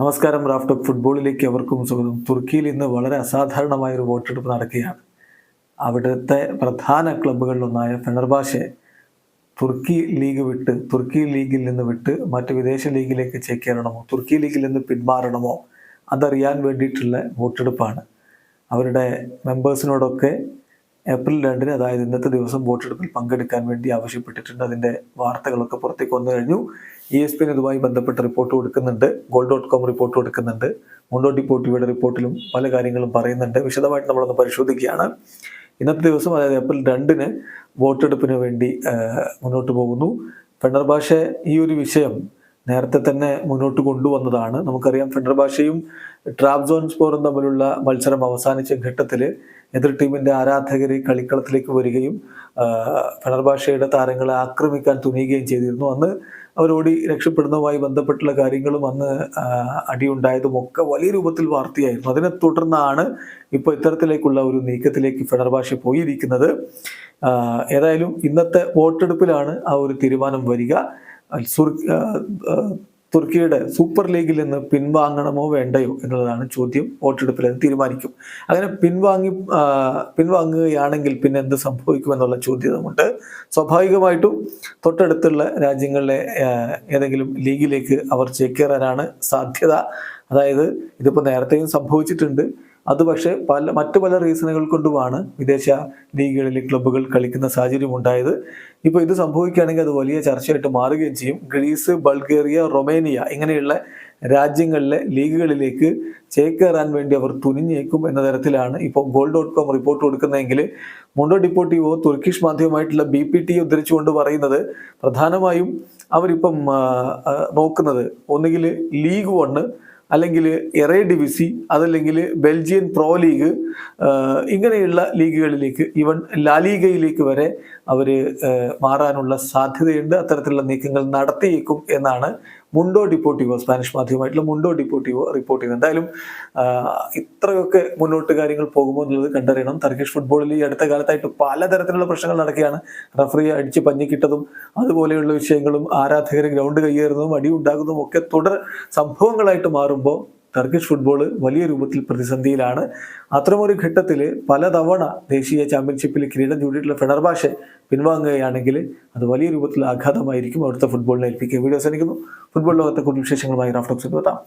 നമസ്കാരം റാഫ്റ്റോക്ക് ഫുട്ബോളിലേക്ക് അവർക്കും സ്വാഗതം. തുർക്കിയിൽ ഇന്ന് വളരെ അസാധാരണമായ ഒരു വോട്ടെടുപ്പ് നടക്കുകയാണ്. അവിടുത്തെ പ്രധാന ക്ലബ്ബുകളിലൊന്നായ ഫെണർബാഷെ തുർക്കി ലീഗ് വിട്ട് തുർക്കി ലീഗിൽ നിന്ന് വിട്ട് മറ്റ് വിദേശ ലീഗിലേക്ക് ചേക്കേറണമോ തുർക്കി ലീഗിൽ നിന്ന് പിന്മാറണമോ അതറിയാൻ വേണ്ടിയിട്ടുള്ള വോട്ടെടുപ്പാണ്. അവരുടെ മെമ്പേഴ്സിനോടൊക്കെ ഏപ്രിൽ രണ്ടിന് അതായത് ഇന്നത്തെ ദിവസം വോട്ടെടുപ്പിൽ പങ്കെടുക്കാൻ വേണ്ടി ആവശ്യപ്പെട്ടിട്ടുണ്ട്. അതിന്റെ വാർത്തകളൊക്കെ പുറത്തേക്ക് വന്നു കഴിഞ്ഞു. ഇ എസ് പി ഇതുമായി ബന്ധപ്പെട്ട് റിപ്പോർട്ട് കൊടുക്കുന്നുണ്ട്. ഗോൾഡ് ഡോട്ട് കോം റിപ്പോർട്ട് കൊടുക്കുന്നുണ്ട്. മുണ്ടോ ഡിപ്പോ ടിവിയുടെ റിപ്പോർട്ടിലും പല കാര്യങ്ങളും പറയുന്നുണ്ട്. വിശദമായിട്ട് നമ്മളൊന്ന് പരിശോധിക്കുകയാണ്. ഇന്നത്തെ ദിവസം അതായത് ഏപ്രിൽ രണ്ടിന് വോട്ടെടുപ്പിന് വേണ്ടി മുന്നോട്ട് പോകുന്നു. ഫെണർബാഷെ ഈ ഒരു വിഷയം നേരത്തെ തന്നെ മുന്നോട്ട് കൊണ്ടുവന്നതാണ്. നമുക്കറിയാം ഫെഡറബാഷയും ട്രാബ്സോൺ സ്പോറും തമ്മിലുള്ള മത്സരം അവസാനിച്ച ഘട്ടത്തിൽ എതിർ ടീമിന്റെ ആരാധകർ കളിക്കളത്തിലേക്ക് വരികയും ആ, ഫെഡർബാഷയുടെ താരങ്ങളെ ആക്രമിക്കാൻ തുനിയുകയും ചെയ്തിരുന്നു. അന്ന് അവരോടി രക്ഷപ്പെടുന്നതുമായി ബന്ധപ്പെട്ടുള്ള കാര്യങ്ങളും അന്ന് അടിയുണ്ടായതും ഒക്കെ വലിയ രൂപത്തിൽ വാർത്തയായിരുന്നു. അതിനെ തുടർന്നാണ് ഇപ്പോൾ ഇത്തരത്തിലേക്കുള്ള ഒരു നീക്കത്തിലേക്ക് ഫെഡർബാഷ പോയിരിക്കുന്നത്. ഏതായാലും ഇന്നത്തെ വോട്ടെടുപ്പിലാണ് ആ ഒരു തീരുമാനം വരിക. തുർക്കിയുടെ സൂപ്പർ ലീഗിൽ നിന്ന് പിൻവാങ്ങണമോ വേണ്ടയോ എന്നുള്ളതാണ് ചോദ്യം വോട്ടെടുപ്പിൽ അത് തീരുമാനിക്കും. അങ്ങനെ പിൻവാങ്ങി പിൻവാങ്ങുകയാണെങ്കിൽ പിന്നെ എന്ത് സംഭവിക്കുമെന്നുള്ള ചോദ്യമുണ്ട് സ്വാഭാവികമായിട്ടും തൊട്ടടുത്തുള്ള രാജ്യങ്ങളിലെ ഏതെങ്കിലും ലീഗിലേക്ക് അവർ ചേക്കേറാനാണ് സാധ്യത. അതായത് ഇതിപ്പോൾ നേരത്തെയും സംഭവിച്ചിട്ടുണ്ട്. അത് പക്ഷേ പല മറ്റു പല റീസണുകൾ കൊണ്ടുമാണ് വിദേശ ലീഗുകളിൽ ക്ലബ്ബുകൾ കളിക്കുന്ന സാഹചര്യം ഉണ്ടായത്. ഇപ്പോൾ ഇത് സംഭവിക്കുകയാണെങ്കിൽ അത് വലിയ ചർച്ചയായിട്ട് മാറുകയും ചെയ്യും. ഗ്രീസ് ബൾഗേറിയ റൊമേനിയ ഇങ്ങനെയുള്ള രാജ്യങ്ങളിലെ ലീഗുകളിലേക്ക് ചേക്കേറാൻ വേണ്ടി അവർ തുനിഞ്ഞേക്കും എന്ന തരത്തിലാണ് ഇപ്പോൾ ഗോൾ ഡോട്ട് കോം റിപ്പോർട്ട് കൊടുക്കുന്നതെങ്കിൽ മുണ്ടോ ഡിപ്പോർട്ടിവോ തുർക്കിഷ് മാധ്യമമായിട്ടുള്ള ബി പി ടി ഉദ്ധരിച്ചുകൊണ്ട് പറയുന്നത് പ്രധാനമായും അവരിപ്പം നോക്കുന്നത്. ഒന്നുകിൽ ലീഗ് വണ്ണ് അല്ലെങ്കിൽ എറേ ഡിവിസി അതല്ലെങ്കിൽ ബെൽജിയൻ പ്രോ ലീഗ് ഇങ്ങനെയുള്ള ലീഗുകളിലേക്ക് ഈവൻ ലാലീഗയിലേക്ക് വരെ അവർ മാറാനുള്ള സാധ്യതയുണ്ട്. അത്തരത്തിലുള്ള നീക്കങ്ങൾ നടത്തിയേക്കും എന്നാണ് മുണ്ടോ ഡിപ്പോട്ടിവോ സ്പാനിഷ് മാധ്യമമായിട്ടുള്ള മുണ്ടോ ഡിപ്പോട്ടിവോ റിപ്പോർട്ട് ചെയ്യുന്നത് എന്തായാലും ഇത്രയൊക്കെ മുന്നോട്ട് കാര്യങ്ങൾ പോകുമോ എന്നുള്ളത് കണ്ടറിയണം. ടർക്കിഷ് ഫുട്ബോളിൽ ഈ അടുത്ത കാലത്തായിട്ട് പലതരത്തിലുള്ള പ്രശ്നങ്ങൾ നടക്കുകയാണ്. റഫറി അടിച്ച് പഞ്ഞിക്കിട്ടതും അതുപോലെയുള്ള വിഷയങ്ങളും ആരാധകർ ഗ്രൗണ്ട് കയ്യേറുന്നതും അടിയുണ്ടാകുന്നതും ഒക്കെ തുടർ സംഭവങ്ങളായിട്ട് മാറുമ്പോൾ ടർക്കിഷ് ഫുട്ബോൾ വലിയ രൂപത്തിൽ പ്രതിസന്ധിയിലാണ്. അത്തരമൊരു ഘട്ടത്തിൽ പലതവണ ദേശീയ ചാമ്പ്യൻഷിപ്പിൽ കിരീടം ചൂടിയിട്ടുള്ള ഫെണർബാഷെ പിൻവാങ്ങുകയാണെങ്കിൽ അത് വലിയ രൂപത്തിൽ ആഘാതമായിരിക്കും അവിടുത്തെ ഫുട്ബോളിനെ ഏൽപ്പിക്കുക. വീഡിയോ അവസാനിക്കുന്നു. ഫുട്ബോൾ ലോകത്തെ കൂടുതൽ വിശേഷങ്ങളുമായി റാഫ്റ്റോക്സ് എത്താം.